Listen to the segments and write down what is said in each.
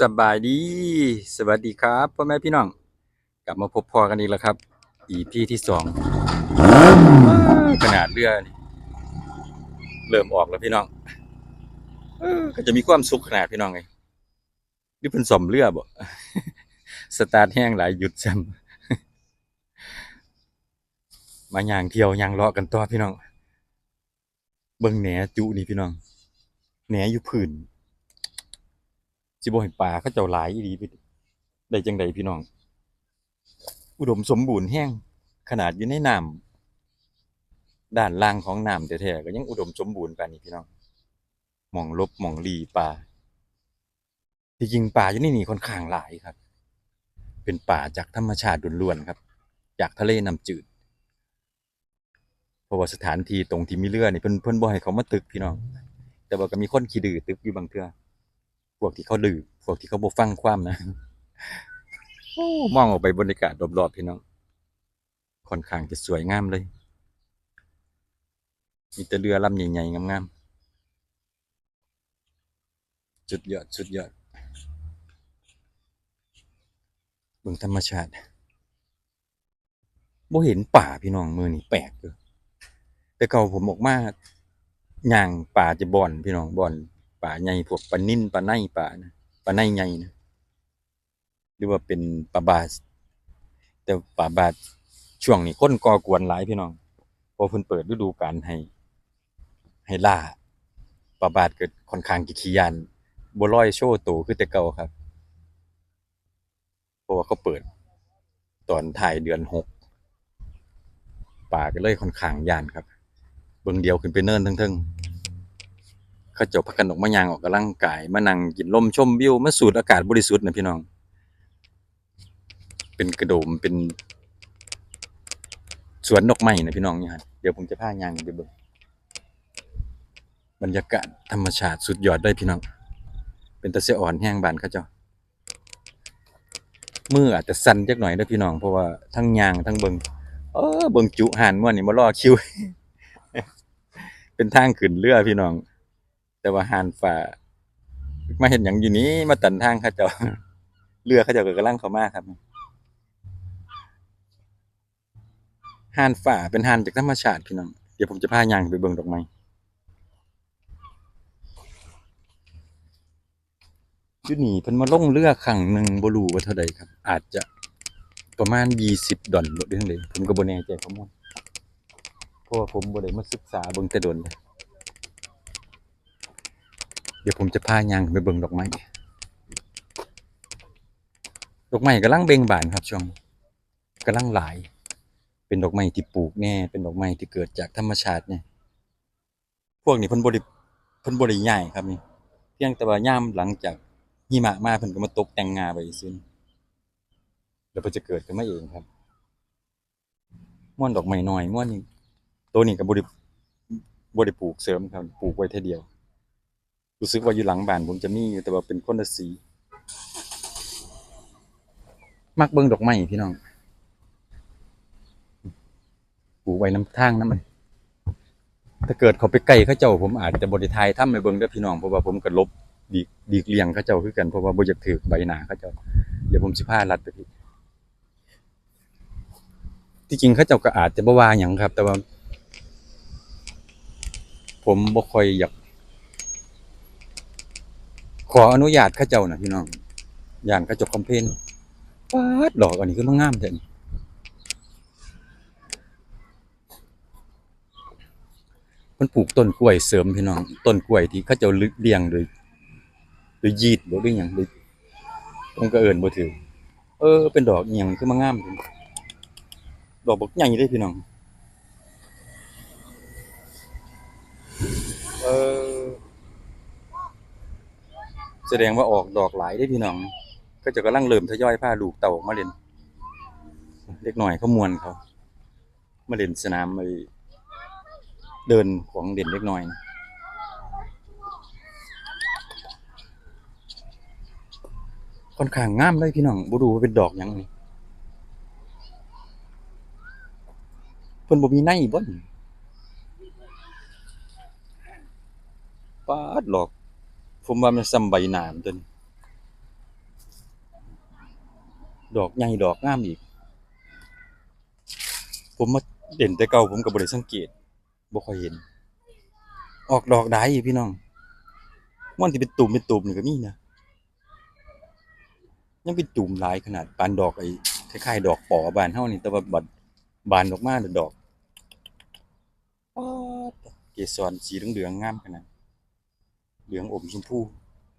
สบายดี สวัสดีครับพ่อแม่พี่น้อง กลับมาพบพอกันอีกแล้วครับ EP ที่สองขนาดเรือนี่เริ่มออกแล้วพี่น้องก็จะมีความสุขขนาดพี่น้องไงนี่เพิ่นสมเรือบ่สตาร์ทแห้งหลายหยุดซ้ำมาย่างเที่ยวย่างเลาะกันต่อพี่น้อง เบิ่งแหนจุนี่พี่น้องแหนอยู่พื้น สิบ่เห็นปลาเขาเจ้าหลายอีหลีไปได้จังใดพี่น้อง อุดมสมบูรณ์แห้งขนาดอยู่ในน้ำด้านล่างของน้ำแท้ๆก็ยังอุดมสมบูรณ์ปานนี้พี่น้องหม่องลบหม่องลีปลาที่จริงปลาอยู่ในนี่ค่อนข้างหลายครับ เป็นป่าจากธรรมชาติล้วนๆครับ จากทะเลน้ำจืดเพราะว่าสถานที่ตรงที่มีเรือนี่เพิ่นเพิ่นบ่ให้เขามาตึกพี่น้อง แต่ว่าก็มีคนขี้ดื้อตึกอยู่บางเทื่อ พวกที่เขาดื้อพวกที่เขาบ่ฟังความนะมองออกไปบรรยากาศรอบๆพี่น้องค่อนข้างจะสวยงามเลยมีแต่เรือลำใหญ่ๆงามๆสุดยอดสุดยอดเบิ่งธรรมชาติบ่เห็นป่าพี่น้องมือนี่แปลกอยู่แต่เก่าผมออกมาย่างป่าจะบ่อนพี่น้องบ่อน ป่าใหญ่พวกปลานิ่นปลาในป่านะปลาในใหญ่นะหรือว่าเป็นปลาบาสแต่ปลาบาสช่วงนี้คนก่อกวนหลายพี่น้องพอเพิ่นเปิดฤดูกาลให้ ให้ล่าปลาบาสเกิดค่อนข้างจะขี้ยานบ่ลอยโชว์โตวคือแต่เก่าครับเพราะว่าเขาเปิด ตอนถ่ายเดือนหกป่าก็เลยค่อนข้างยานครับเบิ่งเดียวขึ้นไปเนินทั้งๆ เขาเจ้าพักกันออกมายางออกกำลังกาย มานั่งกินลมชมวิวมาสูดอากาศบริสุทธิ์นะพี่น้อง เป็นกระโดมเป็น สวนดอกไม้นะพี่น้องนี่ฮะเดี๋ยวผมจะพายางไปเบิ่งบรรยากาศธรรมชาติสุดยอดเลยพี่น้อง เป็นตะเสยอ่อนแห้งบานเขาเจ้ามืออาจจะสั่นจักหน่อยเด้อพี่น้องเพราะว่าทั้งยางทั้งเบิงเออเบิงจุหันม่วนนี่มารอคิว เป็นทางขึ้นเรือพี่น้อง แต่ว่าหานฝ่ามาเห็นอย่างอยู่นี้มาตันทางเขาเจ้าเรือเขาเจ้าก็กำลังเข้ามากครับหานฝ่าเป็นหานจากธรรมชาติพี่น้องเดี๋ยวผมจะพาย่างไปเบิ่งดอกไม้ยู่นี่เพิ่นมาล่งเรือครั้งหนึ่งบรูว่าเท่าใดครับ อาจจะประมาณ20ดอลลาร์เรื่องเลยผมก็บ่แน่ใจข้อมูลเพราะว่าผมบ่ได้มาศึกษาเบิ่งแต่ดนเลย เดี๋ยวผมจะพายางไปเบิ่งดอกไม้ดอกไม้กำลังเบ่งบานครับช่วงกำลังหลาย เป็นดอกไม้ที่ปลูกแน่เป็นดอกไม้ที่เกิดจากธรรมชาติเนี่ยพวกนี้เพิ่นบ่ได้เพิ่นบ่ได้ย้ายครับนี่เพียงแต่ว่าย่ามหลังจากหิมะมาเพิ่นก็มาตกแต่งงาไว้ซื่อแล้วเพิ่นจะเกิดขึ้นมาเองครับม่วนดอกไม้น้อยม่วนนี่ตัวนี้ก็บ่ได้บ่ได้ปลูกเสริมครับปลูกไว้แค่เดียว รู้สึกว่าอยู่หลังบ้านผมจะมีอยู่แต่ว่าเป็นคนละสี มักเบิ่งดอกไม้พี่น้องปูไว้น้ำทางน้ำมันถ้าเกิดเขาไปใกล้เขาเจ้าผมอาจจะบริทายถ้ำไปเบิ่งเด้พี่น้องเพราะว่าผมก็ลบดีดีเลี่ยงเขาเจ้าคือกันเพราะว่าบ่อยากถือใบหนาเขาเจ้าเดี๋ยวผมสิพาลัดไปพี่ที่จริงเขาเจ้าก็อาจจะบ่ว่าหยังครับ แต่ว่า ผมบ่ค่อยอยาก ขออนุญาตข้าเจ้านะพี่น้องย่านเขาเจบคอมเพนปาดดอกอันนี้คือมันงามแท้นี่มันปลูกต้นกล้วยเสริมพี่น้องต้นกล้วยที่เขาเจ้าลึกเลี้ยงโดยโดยยีดบ่ด้วยหยังโดยผมก็เอิ้นบ่ถือเออ เป็นดอกอีหยังคือมันงามดอกบักใหญ่เด้พี่น้อง เออ แสดงว่าออกดอกหลายได้พี่น้อง ก็จะกำลังเริ่มทยอยพาลูกเต่าออกมาเล่นเล็กหน่อยเขามวนเขามาเล่นสนามไอ้เดินของเด่นเล็กน้อยนะค่อนข้างงามเลยพี่น้องบ่ดูว่าเป็นดอกยังนี่เพิ่นบ่มีในบ่นปาดดอก ผมว่ามันซ้ำใบหนามตัวนี้ดอกใหญ่ดอกงามอีก ผมมาเด่นแต่เก่าผมก็บ่ได้สังเกตบ่ค่อยเห็น ออกดอกได้พี่น้องมันที่เป็นตุ่มเป็นตุ่มนี่ก็มีนะยังเป็นตุ่มหลายขนาดปานดอกไอ้คล้ายๆดอกปอบานเฮานี่แต่ว่าบัดบานออกมาแล้วดอกเกสรสีเหลืองๆงามขนาด เหลืองอมชมพู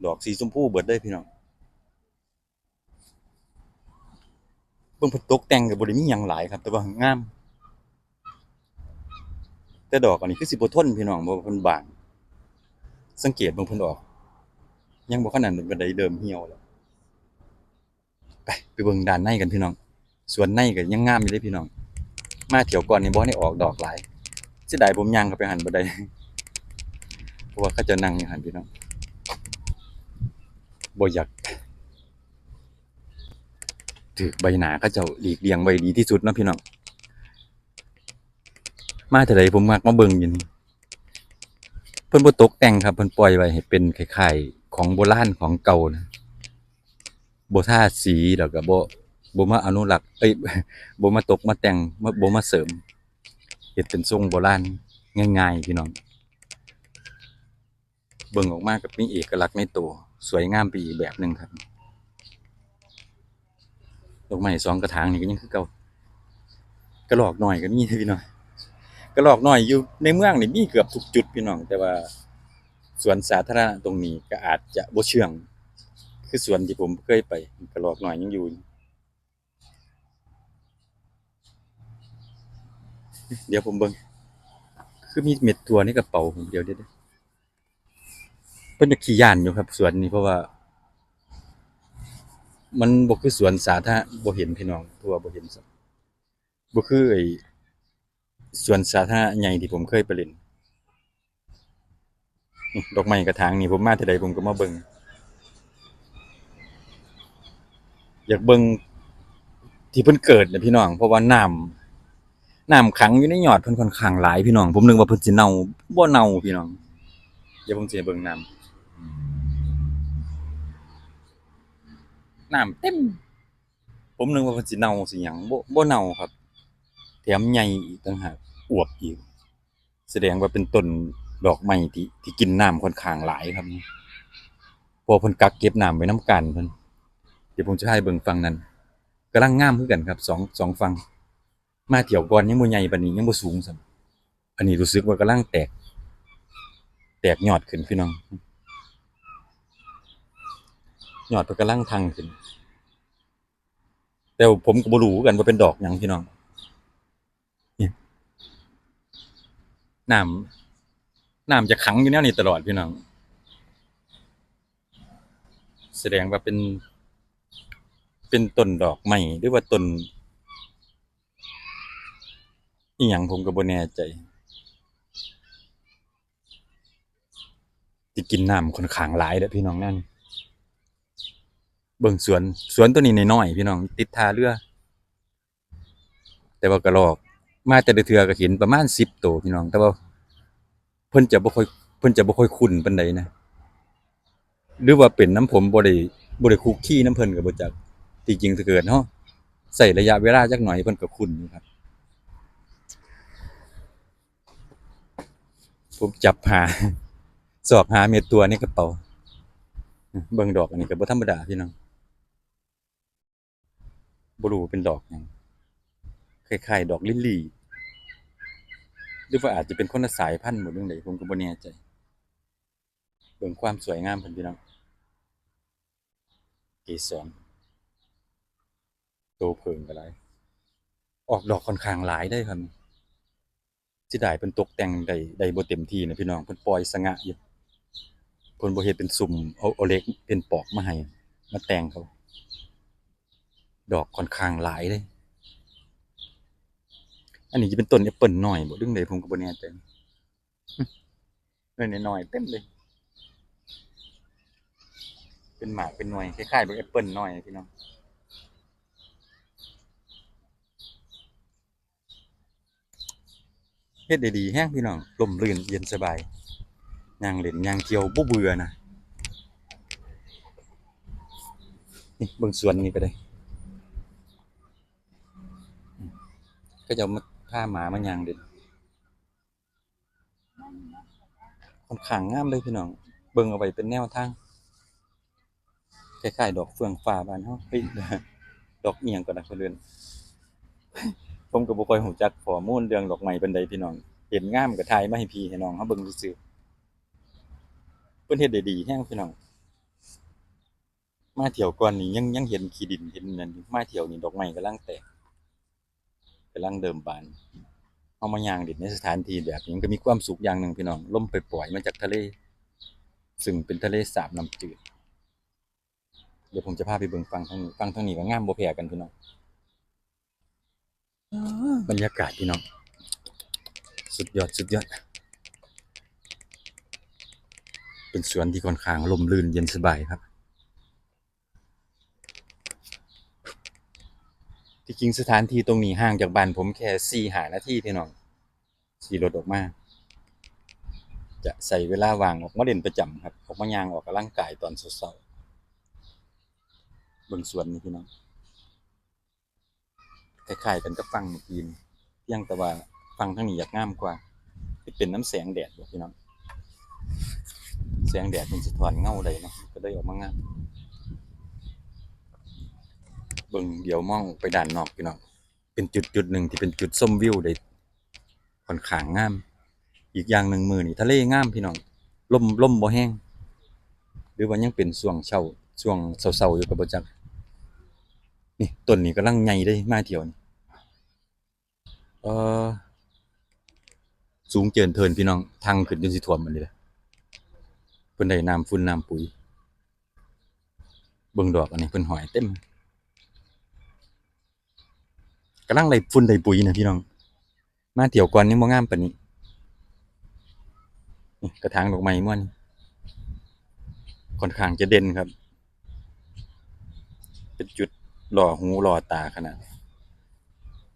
ดอกสีชมพูเบิดเลยพี่น้องเบิ่งเพิ่นตกแต่งก็บ่ได้มีหยังหลายครับ แต่ว่างาม แต่ดอกอันนี้คือสิบ่ทนพี่น้องบ่ว่าเพิ่นบางสังเกตเบิ่งเพิ่นออก ยังบ่ขนาดเปานใดเริ่มเหี่ยวแล้วไปไปเบิ่งด้านในกันพี่น้องสวนในก็ยังงามอยู่เลยพี่น้อง มาเที่ยวก่อนนี่บ่ได้ออกดอกหลายเสียดายผมย่างเข้าไปหันบ่ได้ ราะว่าเขาจะนั่งอยู่หันพี่น้องบ่อยากถือใบหนาเขาจ้าหลีกเลี่ยงไว้ดีที่สุดนะพี่น้องมาเท่าใดผมมักมาเบิ่งอยู่นี่เพิ่นบ่ตกแต่งครับเพิ่นปล่อยไว้ให้เป็นคล้ายๆของโบราณของเก่านะบ่ทาสีแล้วก็บ่บ่มาอนุรักษ์เอ้ยบ่มาตกมาแต่งมาบ่มาเสริมเฮ็ดเป็นทรงโบราณง่ายๆพี่น้อง เบิ่งออกมาก็มีเอกลักษณ์ในตัว สวยงามไปอีกแบบหนึ่งครับดอกไม้สองกระถางนี่ก็ยังคือเก่ากระหรอกหน้อยก็มีพี่น้องกระหรอกหน้อยอยู่ในเมืองนี่มีเกือบทุกจุดพี่น้อง แต่ว่าสวนสาธารณะตรงนี้ก็อาจจะบ่เชื่อง คือสวนที่ผมเคยไปกระหรอกหน้อยยังอยู่ เดี๋ยวผมเบิ่งคือมีเม็ดถั่วในกระเป๋าผมเดี๋ยวเดี๋ยว เดี๋ยวเพิ่นจะขี้ย่านอยู่ครับ สวนนี้เพราะว่า มันบ่คือสวนสาธารณะบ่เห็นพี่น้องทั่วบ่เห็นซับ่คือไอ้สวนสาธารณะใหญ่ที่ผมเคยไปเล่นนี่ดอกไม้กระถางนี่ผมมาที่ใดผมก็มาเบิ่งอยากเบิ่งที่เพิ่นเกิดน่ะพี่น้อง เพราะว่าน้ำน้ำขังอยู่ในหยอดเพิ่นค่อนข้างหลายพี่น้อง ผมนึกว่าเพิ่นสิเน่าบ่เน่าพี่น้อง เดี๋ยวผมสิเบิ่งน้ำ น้ำเต็ม ผมนึกว่าเพิ่นสิเน่าสิหยังบ่บ่เน่าครับ แถมใหญ่อีกต่างหากอวบอีก แสดงว่าเป็นต้นดอกไม้ที่ที่กินน้ำค่อนข้างหลายครับพอเพิ่นกักเก็บน้ำไว้น้ำกันเพิ่นเดี๋ยวผมจะให้เบิ่งฝั่งนั้นกำลังงามคือกันครับสองสองฝั่งมาเที่ยวก่อนยังบ่ใหญ่ปานนี้ยังบ่สูงซ้ำอันนี้รู้สึกว่ากำลังแตก แตกยอดขึ้นพี่น้อง ยอดเพิ่นกำลังทังขึ้น แต่ผมก็บ่รู้กันว่าเป็นดอกหยังพี่น้องน้ำน้ำจะขังอยู่แนวนี้ตลอดพี่น้อง แสดงว่าเป็น เป็นต้นดอกไม้หรือว่าต้นอีหยังผมก็บ่แน่ใจที่กินน้ำค่อนข้างหลายเด้อพี่น้องนั่น เบิ่งสวนสวนตัวนี้น้อยๆพี่น้องติดท่าเรือ แต่ว่ากระรอก มาแต่ละเทื่อก็เห็นประมาณ10ตัวพี่น้อง แต่ว่าเพิ่นจะบ่ค่อยเพิ่นจะบ่ค่อยคุ้นปานใดนะหรือว่าเป็นน้ำผมบ่ได้บ่ได้คุกคีน้ำเพิ่นก็บ่จักที่จริงถ้าเกิดเนาะใช้ระยะเวลาจักหน่อยเพิ่นก็คุ้นครับผมจับหา สอกหาเม็ดตัวในกระเป๋าเบิ่งดอกอันนี้ก็บ่ธรรมดาพี่น้อง บรูเป็นดอกหยังคล้ายๆดอกลิลลี่หรือว่าอาจจะเป็นคนละสายพันธุ์หมดเรื่องใดผมก็บ่แน่ใจเบิ่งความสวยงามเพิ่นพี่น้องเกสรโตเพิ่งก็หลายออกดอกค่อนข้างหลายได้ครับสิได้เพิ่นตกแต่งได้ได้บ่เต็มที่นะพี่น้องเพิ่นปล่อยสงะอยู่เพิ่นบ่เฮ็ดเป็นสุ่มเอาเอาเล็กเป็นปอกมาให้มาแต่งเขา ดอกค่อนข้างหลายเลย อันนี้จะเป็นต้นแอปเปิลหน้อยบ่เรื่องใดผมก็บ่แน่ใจหน่อยน้อยเต็มเลย เป็นหมากเป็นหน่วยคล้ายๆเป็นแอปเปิลหน้อยพี่น้องเฮ็ดได้ดีแฮงพี่น้องลมรื่นเย็นสบายยางเล่นยางเที่ยวบ่เบื่อนะนี่เบิ่งสวนนี่ก็ได้ ก็จะเอามาพาหมามาย่างเด่นค่อนข้างงามเลยพี่น้อง เบิ่งเอาไว้เป็นแนวทางคล้ายๆดอกเฟืองฟ้าบ้านเฮาเฮ้ยดอกเอียงก็ได้เพิ่นเอิ้นผมก็บ่ค่อยรู้จักข้อมูลเรื่องดอกไม้ปานใดพี่น้อง เห็นงามก็ถ่ายมาให้พี่ให้น้องเฮาเบิ่งซื่อเพิ่นเฮ็ดได้ดีแฮงพี่น้องมาเที่ยวก่อนนี่ยังยังเห็นขี้ดินเห็นนั่นมาเที่ยวนี่ดอกไม้กำลังแตก ลังเดิมบานเฮามาย่างด่นในสถานที่แบบนี้มันก็มีความสุขอย่างหนึ่งพี่น้องล่มไปปล่อยมาจากทะเล ซึ่งเป็นทะเลสาบน้ำจืด เดี๋ยวผมจะพาไปเบิ่งฟังทางนี้ฟังทางนี้ก็งามบ่แพ้กันพี่น้องอบรรยากาศพี่น้องสุดยอดสุดยอด เป็นสวนที่ค่อนข้างร่มรื่นเย็นสบายครับ ที่จริงสถานที่ตรงนี้ห่างจากบ้านผมแค่สี่หานาทีพี่น้องขี่รถออกมาจะใส่เวลาว่างออกมาเด่นประจำครับออกมายางออกกำลังกายตอนเช้าๆเบิ่งสวนนี่พี่น้องคล้ายๆกันกับฟังเมื่อกี้นี่เพียงแต่ว่าฟังทางนี้อยากงามกว่าที่เป็นน้ำแสงแดดพี่น้องแสงแดดมันสะท้อนเงาได้เนาะก็ได้ออกมางาม เบิ่งเดี๋ยวมองไปด้านนอกพี่น้องเป็นจุดจุดหนึ่งที่เป็นจุดชมวิวได้ค่อนข้างงาม อีกอย่างหนึ่งมือนี่ทะเลงามพี่น้องลมลมบ่แห้งหรือว่ายังเป็นช่วงเช้าช่วงเช้าๆอยู่ก็บ่จักนี่ต้นนี้กำลังใหญ่เลยมาเที่ยวนี่เออสูงเจินเทินพี่น้องทางขึ้นจนสิท่วมมันนี่แหละเพิ่นได้น้ำฝุ่นน้ำปุ๋ยเบิ่งดอกอันนี้เพิ่นหอยเต็ม กำลังได้ฝุ่นได้ปุ๋ยนะพี่น้อง มาเที่ยวก่อนยังบ่งามปานนี้กระถางดอกไม้ม่วนค่อนข้างจะเด่นครับ เป็นจุดหล่อหูหล่อตาขนาด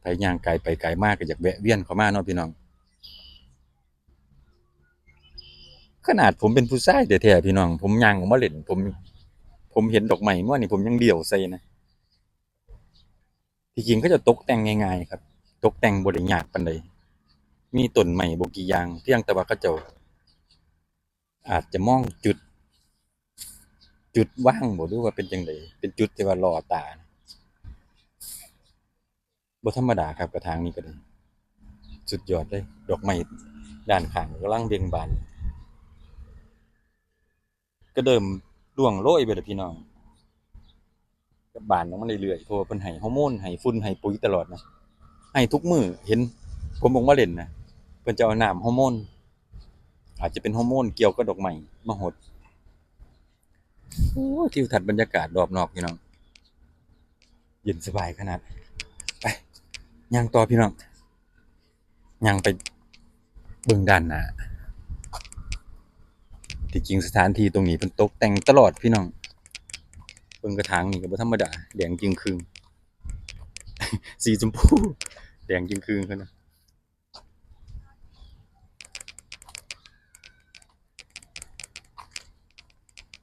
ไปย่างไกลไปไกลมากก็อยากแวะเวียนเข้ามาเนาะพี่น้อง ขนาดผมเป็นผู้ชายแท้ๆพี่น้อง ผมย่างออกมาเล่นผม ผมเห็นดอกไม้ม่วนนี่ผมยังเดี่ยวใส่นะ ที่จริงเขาจะตกแต่งง่ายๆครับ ตกแต่งบ่ได้ยากปานใดมีต้นไม้บ่กี่อย่างเพียงแต่ว่าเขจ้าอาจจะมองจุด จุดว่างบ่หรือว่าเป็นจังไดเป็นจุดที่ว่าล่อตาบ่ธรรมดาครับกระถางนี้ก็ได้สุดยอดเลย ดอกไม้ด้านข้างกำลังเบ่งบาน ก็เดิมร่วงโรยไปเลยพี่น้อง ก็บานออกมาเรื่อยๆเพราะว่าเพิ่นให้ฮอร์โมนให้ฝุ่นให้ปุ๋ยตลอดนะให้ทุกมือเห็นผมออกมาเล่นนะเพิ่นจะเอาน้ำฮอร์โมนอาจจะเป็นฮอร์โมนเกี่ยวกับดอกไม้มาหดโอ้ทิวทัศน์บรรยากาศรอบนอกพี่น้องเย็นสบายขนาดไปย่างต่อพี่น้องย่างไปเบิ่งด้านหน้าที่จริงสถานที่ตรงนี้เพิ่นตกแต่งตลอดพี่น้อง เบิ่งกระถางนี่ก็บ่ธรรมดาแดงจึงครึงสีชมพูแดงจึงครึงคั่นนะ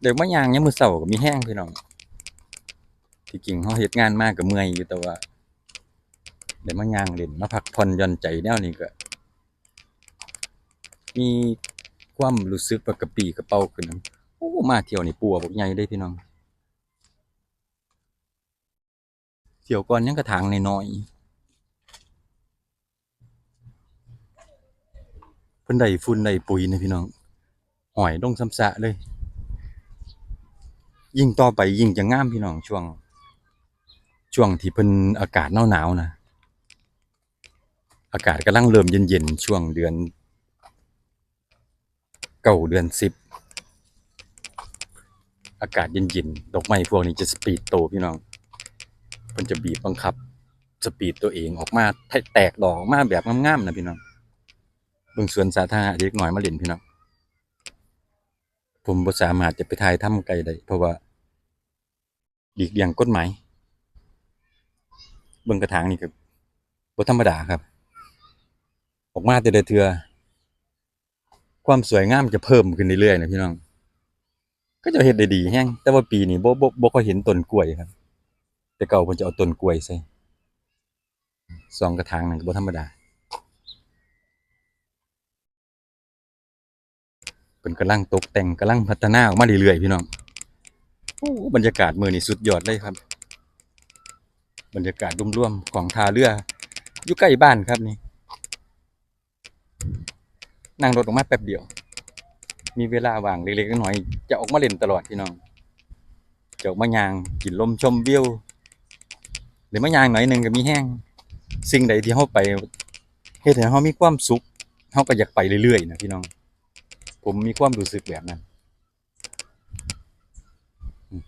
เดี๋ยวมาย่างยามมื้อเช้าก็มีแห้งพี่น้องที่จริงเฮาเฮ็ดงานมาก็เมื่อยอยู่แต่ว่าได้มาย่างเล่นมาพักผ่อนย่อนใจแนวนี้ก็ มีความรู้สึกว่ากระปีกระเปร่าขึ้นนำโอ้มาเที่ยวนี่ปัวบักใหญ่เด้พี่น้อง เที่ยวก่อนยังกระถางน้อยๆเพิ่นได้ฝุ่นได้ปุ๋ยนะพี่น้องหอยลงซ้ำสะเลย ยิ่งต่อไปยิ่งจะงามพี่น้องช่วง ช่วงที่เพิ่นอากาศหนาวๆนะอากาศกำลังเริ่มเย็นๆช่วงเดือนเก้าเดือนสิบอากาศเย็นๆดอกไม้พวกนี้จะสปีดโตพี่น้อง เพิ่นจะบีบบังคับ สปีดตัวเองออกมาแตกดอกออกมาแบบงามๆนะพี่น้องเบิ่งสวนสาธารณะเด็กหน้อยมาเล่นพี่น้องผมบ่สามารถจะไปถ่ายทำไกลได้เพราะว่าหลีกเลี่ยงกฎหมายเบิ่งกระถางนี่ก็บ่ธรรมดาครับ ออกมาแต่ละเทือ ความสวยงามจะเพิ่มขึ้นเรื่อยๆนะพี่น้อง ก็จะเฮ็ดได้ดีแฮงแต่ว่าปีนี้บ่บ่บ่ค่อยเห็นต้นกล้วยครับ แต่เก่าเพิ่นจะเอาต้นกล้วยใส่สองกระถางนั่นก็บ่ธรรมดาเพิ่นกำลังตกแต่งกำลังพัฒนาออกมาเรื่อยๆพี่น้องโอ้บรรยากาศมื้อนี้สุดยอดเลยครับ บรรยากาศร่วมๆของท่าเรืออยู่ใกล้บ้านครับนี่ นั่งรถออกมาแป๊บเดียว มีเวลาว่างเล็กๆน้อยๆจะออกมาเล่นตลอดพี่น้องจะออกมายางกินลมชมวิว หรือมายางหน่อยหนึ่งก็มีแห้งสิ่งใดที่เฮาไปเฮ็ดให้เฮามีความสุขเฮาก็อยากไปเรื่อยๆนะพี่น้อง ผมมีความรู้สึกแบบนั้น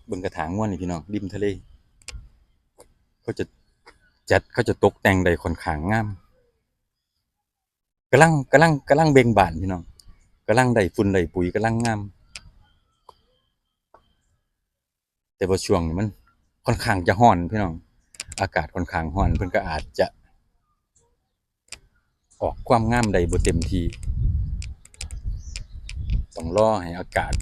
เบิ่งกระถางม่วนนี่พี่น้องริมทะเลเขาจะจัดเขาจะตกแต่งได้ค่อนข้างงามกำลังกำลังกำลังเบ่งบานพี่น้องกำลังได้ฝุ่นได้ปุ๋ยกำลังงาม แต่ว่าช่วงนี้มันค่อนข้างจะร้อนพี่น้อง อากาศค่อนข้างร้อนเพิ่นก็อาจจะ ออกความงามได้บ่เต็มทีต้องรอให้อากาศ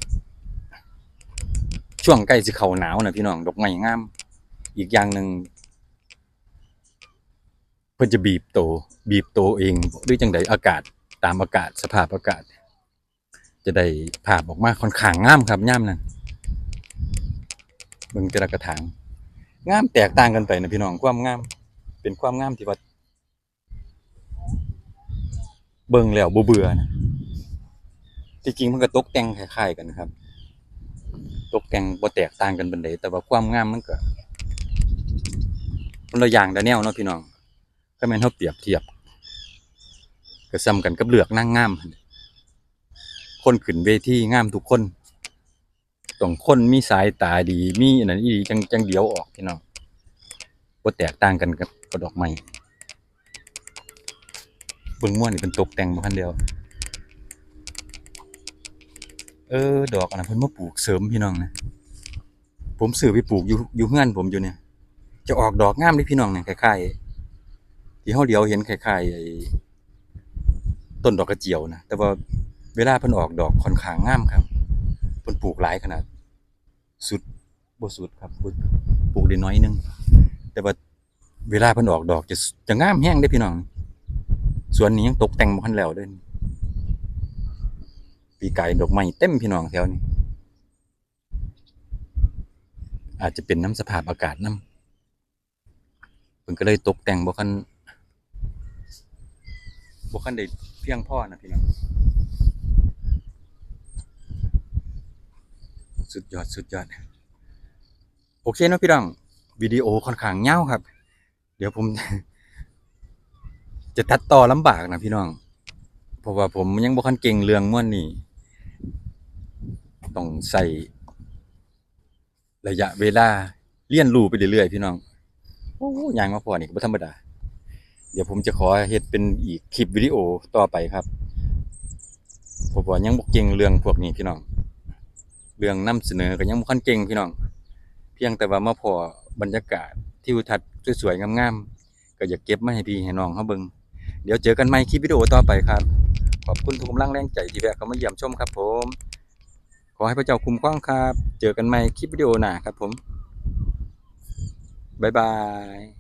ช่วงใกล้สิเข้าหนาวนะพี่น้องดอกไม้งาม อีกอย่างหนึ่งเพิ่นจะบีบโต บีบโตเองด้วยจังใดอากาศตามอากาศสภาพอากาศ จะได้ภาพออกมาค่อนข้างงามครับย่ามนั้นเบิ่งแต่ละกระถาง งามแตกต่างกันไปนะพี่น้องความงาม เป็นความงามที่ว่าเบิ่งแล้วบ่เบื่อนะที่จริงมันก็ตกแต่งคล้ายๆกันครับ ตกแต่งบ่แตกต่างกันปานใดแต่ว่าความงามมันก็คนละอย่างละแนวเนาะพี่น้องก็แม่นเฮาเปรียบเทียบก็ซ้ำกันกับเลือกนางงามคนขึ้นเวทีงามทุกคน ต้องคนมีสายตาดี มีอันนั้นอีจังจังเดียวออกพี่น้องบ่แตกต่างกันกับกับดอกไม้เบิ่งม่วนนี่เป็นตกแต่งบ่คันเดียว เออ ดอกอันนั้นเพิ่นมาปลูกเสริมพี่น้องนะผมซื้อไปปลูกอยู่อยู่เฮือนผมอยู่เนี่ย จะออกดอกงามเลยพี่น้องเนี่ยคล้ายๆที่เฮาเดียวเห็นคล้ายๆไอ้ต้นดอกกระเจียวนะแต่ว่าเวลาเพิ่นออกดอกค่อนข้างงามครับ เพิ่นปลูกหลายขนาด สุดบ่สุดครับปลูกได้น้อยนึง แต่ว่าเวลาเพิ่นออกดอกจะจะงามแฮงเด้พี่น้องสวนนี้ยังตกแต่งบ่ทันแล้วเด้ปีกายดอกไม้เต็มพี่น้องแถวนี้ อาจจะเป็นน้ำสภาพอากาศน้ำเพิ่นก็เลยตกแต่งบ่คันบ่คันได้เพียงพอนะพี่น้อง สุดยอดสุดยอด โอเคนะพี่น้องวิดีโอค่อนข้างยาวครับ เดี๋ยวผม จะตัดต่อลำบากนะพี่น้อง เพราะว่าผมยังบ่คันเก่งเรื่องม่วนนี้ต้องใส่ระยะเวลาเรียนรูไปเรื่อยๆพี่น้องโอ้ยางมาพอนี่ก็ธรรมดา เดี๋ยวผมจะขอเฮ็ดเป็นอีกคลิปวิดีโอต่อไปครับเพราะว่ายังบ่เก่งเรื่องพวกนี้พี่น้อง เรื่องนำเสนอก็ยังบ่คันเก่งพี่น้อง เพียงแต่ว่ามาพอบรรยากาศทิวทัศน์สวยๆงามๆก็อยากเก็บมาให้พี่ให้น้องเฮาเบิ่งเดี๋ยวเจอกันใหม่คลิปวิดีโอต่อไปครับ ขอบคุณทุกกำลังแรงใจที่แวะเข้ามาเยี่ยมชมครับผม ขอให้พระเจ้าคุ้มครองครับ เจอกันใหม่คลิปวิดีโอหน้าครับผม บ๊ายบาย